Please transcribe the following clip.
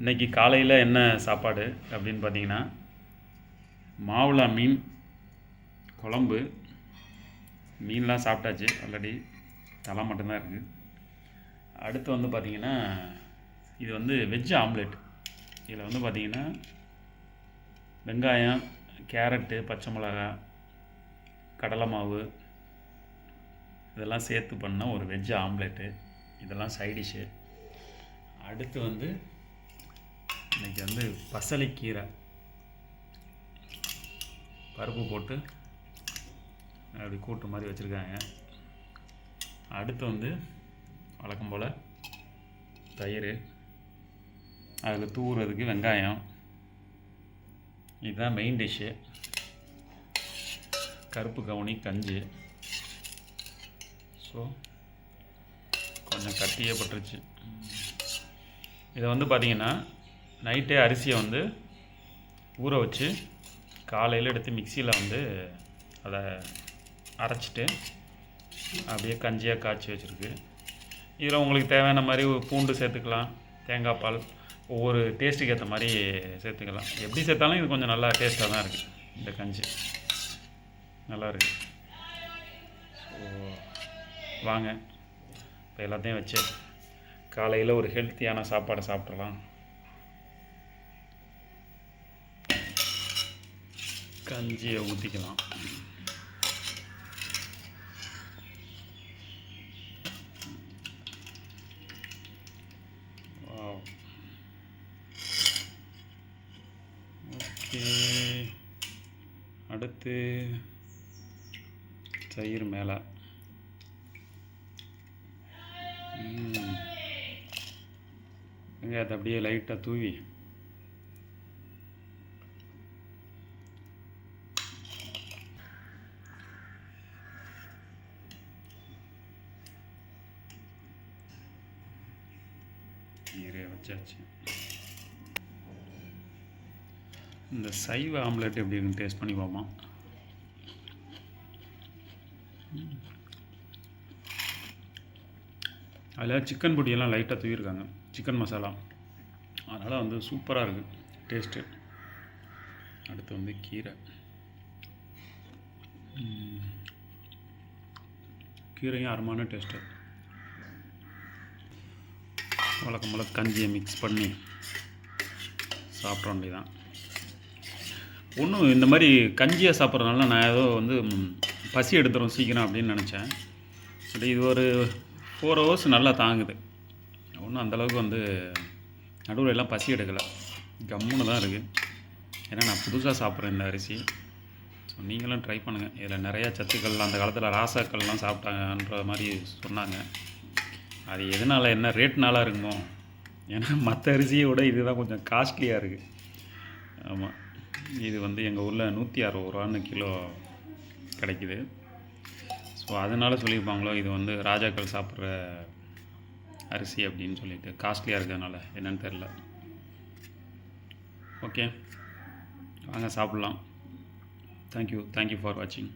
இன்னைக்கு காலையில் என்ன சாப்பாடு அப்படின்னு பார்த்தீங்கன்னா மாவுளா மீன் குழம்பு மீன்லாம் சாப்பிட்டாச்சு ஆல்ரெடி தலை மட்டும்தான் இருக்குது அடுத்து வந்து பார்த்தீங்கன்னா இது வந்து வெஜ் ஆம்லெட் இதில் வந்து பார்த்திங்கன்னா வெங்காயம் கேரட்டு பச்சை மிளகாய் கடலை மாவு இதெல்லாம் சேர்த்து பண்ண ஒரு வெஜ் ஆம்லெட்டு இதெல்லாம் சைடிஷ்ஷு அடுத்து வந்து இன்றைக்கி வந்து பசலைக்கீரை. பருப்பு போட்டு அப்படி கூட்டு மாதிரி வச்சுருக்காங்க. அடுத்து வந்து வழக்கம் போல் தயிர் அதில் தூவுறதுக்கு வெங்காயம். இதுதான் மெயின் டிஷ்ஷு கருப்பு கவுனி கஞ்சி. ஸோ கொஞ்சம் கட்டியே பட்டுருச்சு. இதை வந்து பார்த்திங்கன்னா நைட்டே அரிசியை வந்து ஊற வச்சு காலையில் எடுத்து மிக்சியில் வந்து அதை அரைச்சிட்டு அப்படியே கஞ்சியாக காய்ச்சி வச்சுருக்கு. இதில் உங்களுக்கு தேவையான மாதிரி பூண்டு சேர்த்துக்கலாம் தேங்காய் பால் ஒவ்வொரு டேஸ்ட்டுக்கு ஏற்ற மாதிரி சேர்த்துக்கலாம். எப்படி சேர்த்தாலும் இது கொஞ்சம் நல்லா டேஸ்ட்டாக தான் இருக்குது இந்த கஞ்சி. நல்லா இருக்குது ஸோ வாங்க இப்போ எல்லாத்தையும் வச்சு காலையில் ஒரு ஹெல்த்தியான சாப்பாடை சாப்பிட்றலாம் கஞ்சியை ஊற்றிக்கலாம் ஓகே. அடுத்து தயிர் மேலே. ம். வெங்காயத்தை அப்படியே லைட்டாக தூவி. கீரையை வச்சாச்சு. இந்த சைவ ஆம்லெட் எப்படி இருக்குன்னு டேஸ்ட் பண்ணி பார்ப்போம். அதில் சிக்கன் பொடியெல்லாம் லைட்டாக தூவிருக்காங்க சிக்கன் மசாலா. அதனால் வந்து சூப்பராக இருக்குது டேஸ்ட்டு அடுத்து வந்து கீரை. கீரையும் அருமான டேஸ்ட்டு வழக்கம் போல் கஞ்சியை மிக்ஸ் பண்ணி சாப்பிட வேண்டியதான் ஒன்றும் இந்த மாதிரி கஞ்சியாக சாப்பிட்றதுனால நான் ஏதோ வந்து பசி எடுத்துரும் சீக்கிரம் அப்படின்னு நினச்சேன். பட் இது ஒரு ஃபோர் ஹவர்ஸ் நல்லா தாங்குது. ஒன்றும் அந்தளவுக்கு வந்து நடுவில் எல்லாம் பசி எடுக்கலை. கம்முன்னு தான் இருக்குது ஏன்னா நான் புதுசாக சாப்பிட்றேன் இந்த அரிசி. ஸோ நீங்களும் ட்ரை பண்ணுங்கள் இதில் நிறையா சத்துக்கள் அந்த காலத்தில் ராசாக்கள்லாம் சாப்பிட்டாங்கன்ற மாதிரி சொன்னாங்க. அது எதனால் என்ன ரேட்னால இருக்குமோ? ஏன்னா மற்ற அரிசியை விட இதுதான் கொஞ்சம் காஸ்ட்லியாக இருக்குது ஆமாம் இது வந்து எங்கள் ஊரில் நூற்றி அறுபது ரூபான்னு கிலோ கிடைக்குது. ஸோ அதனால் சொல்லியிருப்பாங்களோ இது வந்து ராஜாக்கள் சாப்பிட்ற அரிசி அப்படின்னு சொல்லிட்டு காஸ்ட்லியாக இருக்கிறதுனால. என்னன்னு தெரில ஓகே வாங்க சாப்பிட்லாம். தேங்க்யூ தேங்க்யூ ஃபார் வாட்சிங்